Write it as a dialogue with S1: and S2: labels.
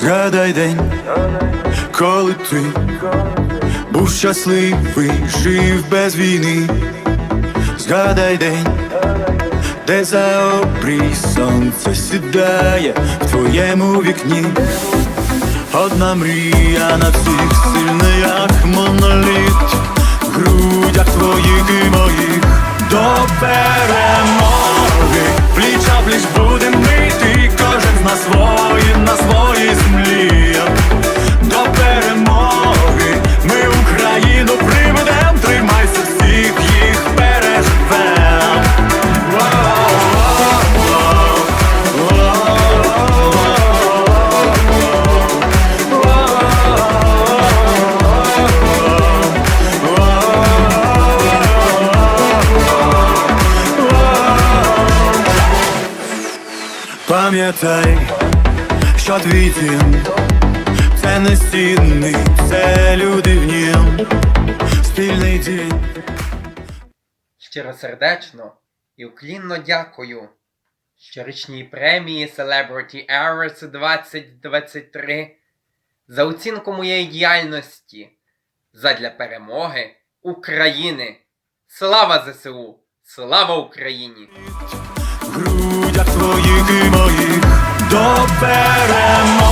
S1: Згадай день, коли ти був щасливий, жив без війни. Згадай день, де за обрій сонце сідає в твоєму вікні. Одна мрія на всіх сильна, як моноліт Пам'ятай, що твій дім це не стіни, це люди в нім, спільний дім.
S2: Щиросердечно і уклінно дякую щорічній премії Celebrity Awards 2023 за оцінку моєї діяльності задля перемоги України. Слава ЗСУ! Слава Україні!
S1: своїх і моїх до перемоги.